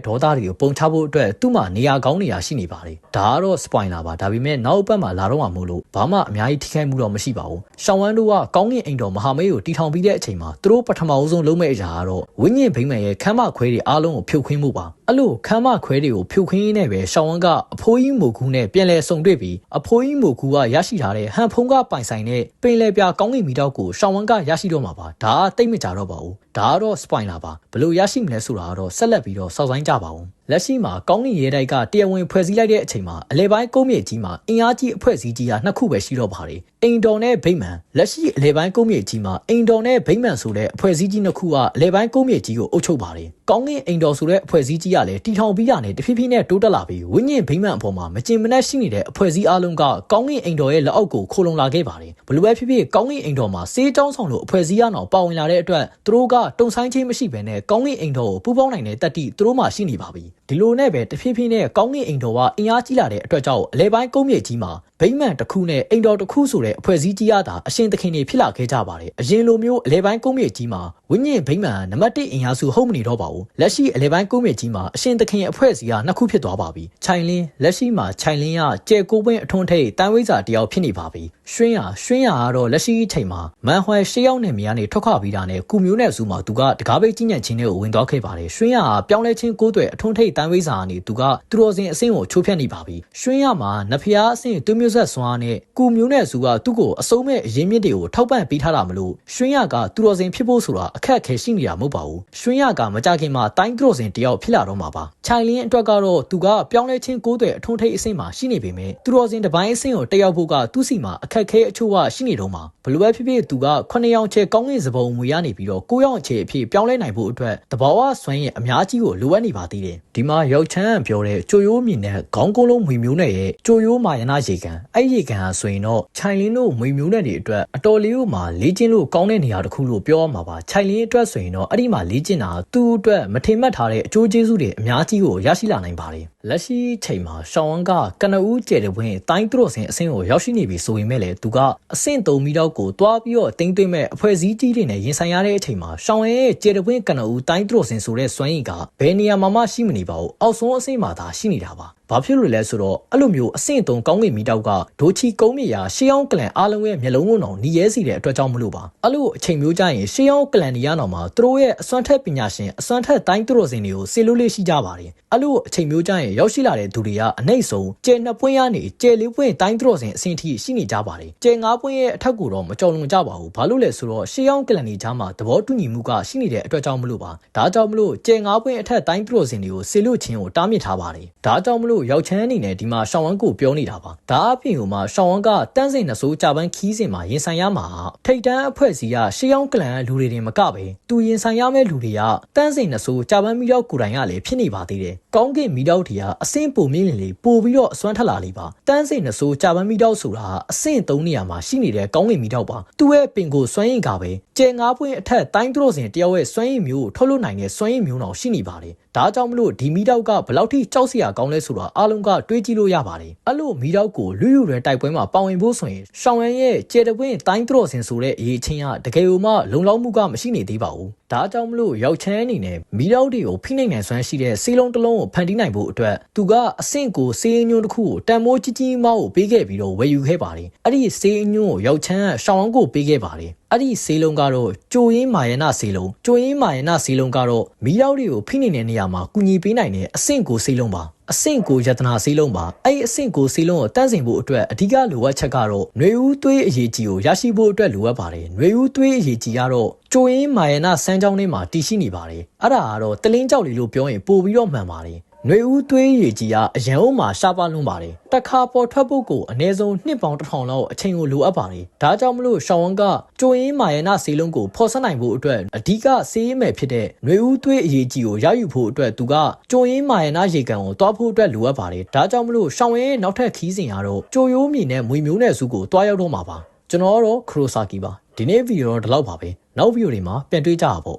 ဒေါသတွေကိုပုံချဖို့အတွက်သူ့မှာနေရာကောင်းနေရာရှိနေပါတယ်။ဒါကတော့စပွိုင်လာပါဒါပေမဲ့နောက်ပတ်မှာလာတော့မှမို့လို့ဘာမှအများကြီးထိခိုက်မှုတော့မရှိပါဘူး။ရှောင်းဝမ်တို့ကကောင်းကင်အိမ်တော်မဟာမိတ်ကိုတီထောင်ပြီးတဲ့အချိန်မှာသူတို့ပထမအဆုံးလုံးမဲ့အရာကတော့ဝိညာဉ်ဗိမ္မာန်ရဲ့ခမ်းမခွဲတွေအားလုံးကိုဖြုတ်ခင်းမှုပါ။အဲ့လိုခမ်းမခွဲတွေကိုဖြုတ်ခင်းရင်းနဲ့ပဲရှောင်းဝမ်ကအဖိုးကြီးမိုကူနဲ့ပြန်လဲဆုံတွေ့ပြီးအဖိုးကြီးမိုကူကရရှိထားတဲ့ဟန်ဖုံးကပိုင်ဆိုင်တဲ့ပင်လယ်ပြကောင်းကင်မီတောက်ကိုရှောင်းဝမ်ကရရှိတော့မှာပါ။ဒါကတိတ်မကြတော့ပါဘူးဒါကတော့ spoiler ပါဘလို့ရရှိမလဲဆိုတာကတော့ဆက်လက်ပြီးတော့စောင့်ဆိုင်ကြပါဦးလက်ရှိမှာကောင်းကင်ရဲတိုက်ကတရားဝင်ဖွဲ့စည်းလိုက်တဲ့အချိန်မှာအလဲပိုင်းကုန်းမြေကြီးမှာအင်အားကြီးအဖွဲ့အစည်းကြီးဟာနှစ်ခုပဲရှိတော့ပါတယ်အိမ်တော်နဲ့ဗိမ္မာန်လက်ရှိအလဲပိုင်းကုန်းမြေကြီးမှာအိမ်တော်နဲ့ဗိမ္မာန်ဆိုတဲ့အဖွဲ့အစည်းကြီးနှစ်ခုကအလဲပိုင်းကုန်းမြေကြီးကိုအုပ်ချုပ်ပါတယ်ကောင်းကင်အိမ်တော်ဆိုတဲ့အဖွဲ့အစည်းကြီးကလည်းတီထောင်ပြီးရနဲ့တဖြည်းဖြည်းနဲ့တိုးတက်လာပြီးဝိညာဉ်ဗိမ္မာန်အပေါ်မှာမကျင်မနှက်ရှိနေတဲ့အဖွဲ့အစည်းအလုံးကကောင်းကင်အိမ်တော်ရဲ့လက်အောက်ကိုခိုလုံလာခဲ့ပါတယ်ဘလို့ပဲဖြစ်ဖြစ်ကောင်းကင်အိမ်တော်မှာစေးကြောင်းဆောင်လို့အဖွဲ့အစည်းအနောက်ပါဝင်လာတဲ့အတွက်သူတို့ကတုံဆိုင်ချင်းမရှိဘဲနဲ့ကောင်းကင်အိမ်တော်ကိုပူးပေါင်းနိုင်တဲ့တက်တိသူတို့မှရှိနေပါပြီ ဒီလိုနဲ့ပဲတဖြည်းဖြည်းနဲ့ကောင်းကင်အိမ်တော်ကအင်အားကြီးလာတဲ့အတွက်ကြောင့်အလဲပိုင်းကုန်းမြေကြီးမှာ ဗိမ္မာန်တစ်ခုနဲ့အိမ်တော်တစ်ခုဆိုတဲ့အဖွဲ့အစည်းကြီးရတာအရှင်သခင်တွေဖြစ်လာခဲ့ကြပါတယ်အရင်လိုမျိုးအလဲပိုင်းကုန်းမြေကြီးမှာဝိညာဉ်ဗိမ္မာန်နံပါတ်1အင်အားစုဟုတ်မနေတော့ပါဘူးလက်ရှိအလဲပိုင်းကုန်းမြေကြီးမှာအရှင်သခင်အဖွဲ့အစည်းကနှစ်ခုဖြစ်သွားပါပြီခြိုင်လင်းလက်ရှိမှာခြိုင်လင်းကကျဲကိုပွင့်အထွန်းထိပ်တန်ဝိဇာတယောက်ဖြစ်နေပါပြီရွှင်းရရွှင်းရကတော့လက်ရှိအချိန်မှာမန်ဟွယ်ရှေးရောက်နေမြေကနေထွက်ခွာပြီးတာနဲ့ကုမျိုးနဲ့စုမှာသူကတကားပိတ်ကြီးညံချင်းတွေကိုဝင်သွားခဲ့ပါတယ်ရွှင်းရကပြောင်းလဲချင်းကိုးတွေအထွန်းထိပ်တန်ဝိဇာကနေသူကသူတော်စင်အဆင့်ကိုချိုးဖျက်နေပါပြီရွှင်းရမှာနဖျားအဆင့်သွေးမျိုးဆက်စွမ်းနဲ့ကုမျိုးနဲ့စုကသူ့ကိုအစုံမဲ့အရင်မြင့်တွေကိုထောက်ပံ့ပေးထားတာမလို့ရွှင်းရကသူတော်စင်ဖြစ်ဖို့ဆိုတာအခက်အခဲရှိနေတာမဟုတ်ပါဘူးရွှင်းရကမကြခင်မှာတိုင်းသူတော်စင်တယောက်ဖြစ်လာတော့မှာပါခြိုင်လင်းအတွက်ကတော့သူကပြောင်းလဲချင်းကိုးတွေအထွန်းထိပ်အဆင့်မှာရှိနေပေမဲ့သူတော်စင်တပိုင်းအဆင့်ကိုတက်ရောက်ဖို့ကသူ့စီမှာအခက်အခဲအချို့ကရှိနေတော့မှာဘလိုပဲဖြစ်ဖြစ်သူက9ရောင်ချဲကောင်းကင်စပုံမူရနေပြီးတော့9ရောင်ချဲအဖြစ်ပြောင်းလဲနိုင်ဖို့အတွက်တဘာဝဆွမ်းရဲ့အများကြီးကိုလိုအပ်နေပါသေးတယ်ဒီမှာရောက်ချမ်းပြောတဲ့ကြိုရိုးမြင်တဲ့ခေါင်းကုန်းလုံးမွေမျိုးနဲ့ရဲ့ကြိုရိုးမာယနာရေကန်အဲ့ရေကန်ဟာဆိုရင်တော့ခြိုင်လင်းတို့မွေမျိုးနဲ့တွေအတွက်အတော်လေးကိုမှလေးကျင်းလို့ကောင်းတဲ့နေရာတစ်ခုလို့ပြောရမှာပါခြိုင်လင်းအတွက်ဆိုရင်တော့အဲ့ဒီမှာလေးကျင်းတာသူ့အတွက်မထိမှတ်ထားတဲ့အကျိုးကျေးဇူးတွေအများကြီးကိုရရှိလာနိုင်ပါတယ်လက်ရှိချိန်မှာရှောင်းဝမ်ကကနဦးကျဲတဲ့ဘင်းတိုင်းသူတို့စင်အဆင့်ကိုရောက်ရှိနေပြီဆိုရင်မဲ့လေသူကအဆင့်3မီတော့ကိုတွားပြီးတော့တင်းသွင်းမဲ့အဖွဲ့အစည်းကြီးတွေနဲ့ရင်ဆိုင်ရတဲ့အချိန်မှာရှောင်းဝမ်ရဲ့ကျဲတဲ့ဘင်းကနဦးတိုင်းသူတို့စင်ဆိုတဲ့စွမ်းရည်ကဘယ်နေရာမှာမှရှိမနေပါဘူးအောက်ဆုံးအဆင့်မှာသာရှိနေတာပါ ဘာဖြစ်လို့လဲဆိုတော့အဲ့လိုမျိုးအဆင့်အုံကောင်းကင်မီတောက်ကဒိုချီကုန်းမြေရာရှေးအောင်ကလန်အားလုံးရဲ့မျက်လုံးကိုတော့ညီရဲစီတဲ့အတွက်ကြောင့်မလို့ပါအဲ့လိုအချိန်မျိုးကြရင်ရှေးအောင်ကလန်နေရတော့မှာသူတို့ရဲ့အစွမ်းထက်ပညာရှင်အစွမ်းထက်တိုင်းသူတို့စင်တွေကိုစေလို့လေးရှိကြပါတယ်အဲ့လိုအချိန်မျိုးကြရင်ရောက်ရှိလာတဲ့သူတွေကအနှိမ့်ဆုံးကျဲနှစ်ပွင့်ရနေကျဲလေးပွင့်တိုင်းသူတို့စင်အဆင့်ထိရှိနေကြပါတယ်ကျဲငါးပွင့်ရဲ့အထက်ကိုတော့မကြော်လွန်ကြပါဘူးဘာလို့လဲဆိုတော့ရှေးအောင်ကလန်နေကြားမှာသဘောတူညီမှုကရှိနေတဲ့အတွက်ကြောင့်မလို့ပါဒါကြောင့်မလို့ကျဲငါးပွင့်အထက်တိုင်းသူတို့စင်တွေကိုစေလို့ခြင်းကိုတားမြစ်ထားပါတယ်ဒါကြောင့်မလို့ရောက်ချမ်းအနေနဲ့ဒီမှာရှောင်းဝမ်ကိုပြောနေတာပါဒါအပြင်ဟိုမှာရှောင်းဝမ်ကတန်းစိန်နှစိုးကြပန်းခီးစင်မှာရင်ဆိုင်ရမှာထိတ်တန်းအဖွဲ့စီကရှေးအောင်ကလန်လူတွေတင်မကပဲသူရင်ဆိုင်ရမယ့်လူတွေကတန်းစိန်နှစိုးကြပန်းမိတော့ကိုယ်တိုင်ကလည်းဖြစ်နေပါသေးတယ်ကောင်းကင်မိတော့တီကအဆင့်ပုံမြင့်လေပို့ပြီးတော့အစွမ်းထက်လာလေပါတန်းစိန်နှစိုးကြပန်းမိတော့ဆိုတာအဆင့်၃နေရာမှာရှိနေတဲ့ကောင်းကင်မိတော့ပါသူ့ရဲ့ပင်ကိုစွမ်းရင်ကပဲကျဲငါးပွင့်အထက်တိုင်းသူတို့စင်တယောက်ရဲ့စွမ်းရည်မျိုးကိုထုတ်လွှတ်နိုင်တဲ့စွမ်းရည်မျိုးတော့ရှိနေပါတယ်ဒါကြောင့်မလို့ဒီမီတောက်ကဘယ်လောက်ထိကြောက်စရာကောင်းလဲဆိုတာအားလုံးကတွေးကြည့်လို့ရပါတယ်အဲ့လိုမီတောက်ကိုလူယူရဲတိုက်ပွဲမှာပါဝင်ဖို့ဆိုရင်ရှောင်းရန်ရဲ့ကျေတပွင့်တိုင်းသူတော်စင်ဆိုတဲ့အရေးချင်းကတကယ်လို့မှလုံလောက်မှုကမရှိနေသေးပါဘူးဒါကြောင့်မလို့ရောက်ချမ်းအနေနဲ့မီတောက်တွေကိုဖိနှိပ်နိုင်စွမ်းရှိတဲ့စေးလုံးတစ်လုံးကိုဖန်တီးနိုင်ဖို့အတွက်သူကအဆင့်ကိုစေးအညွန်းတစ်ခုကိုတန်မိုးကြီးကြီးမောက်ကိုပေးခဲ့ပြီးတော့ဝယ်ယူခဲ့ပါတယ်အဲ့ဒီစေးအညွန်းကိုရောက်ချမ်းကရှောင်းအောင်ကိုပေးခဲ့ပါတယ် အဲ့ဒီဆေးလုံးကတော့ကြိုရင်းမာယနာဆေးလုံးကြိုရင်းမာယနာဆေးလုံးကတော့မီးရောက်တွေကိုဖိနေတဲ့နေရာမှာကူညီပေးနိုင်တဲ့အဆင့်ကိုဆေးလုံးပါအဆင့်ကိုယတနာဆေးလုံးပါအဲ့ဒီအဆင့်ကိုဆေးလုံးကိုတန့်စင်ဖို့အတွက်အဓိကလိုအပ်ချက်ကတော့ຫນွေဦးသွေးအရေးကြီးကိုရရှိဖို့အတွက်လိုအပ်ပါတယ်ຫນွေဦးသွေးအရေးကြီးကတော့ကြိုရင်းမာယနာစမ်းကြောင်းထဲမှာတည်ရှိနေပါတယ်အဲ့ဒါကတော့တလင်းကြောက်လီလို့ပြောရင်ပို့ပြီးတော့မှန်ပါတယ် ຫນွေဦးသွေးရည်ကြီးကအရန်အုံးမှာရှားပါလွန်းပါတယ်တက်ခါပေါ်ထွက်ဖို့ကိုအနည်းဆုံးနှစ်ပေါင်းတစ်ထောင်လောက်အချိန်ကိုလိုအပ်ပါတယ်ဒါကြောင့်မလို့ရှောင်းဝမ်ကကျိုရင်းမာယနာစီလုံးကိုဖော်ဆက်နိုင်ဖို့အတွက်အဓိကစေးရမယ်ဖြစ်တဲ့ຫນွေဦးသွေးအရေးကြီးကိုရယူဖို့အတွက်သူကကျိုရင်းမာယနာရေကန်ကိုတွားဖို့အတွက်လိုအပ်ပါတယ်ဒါကြောင့်မလို့ရှောင်းဝမ်ရဲ့နောက်ထပ်ခီးစဉ်ကတော့ကျိုရိုးမြေနဲ့မွေမျိုးနယ်စုကိုတွားရောက်တော့မှာပါကျွန်တော်ကတော့ခရိုဆာကီပါဒီနေ့ဗီဒီယိုတော့ဒီလောက်ပါပဲနောက်ဗီဒီယိုတွေမှာပြန်တွေ့ကြပါပေါ့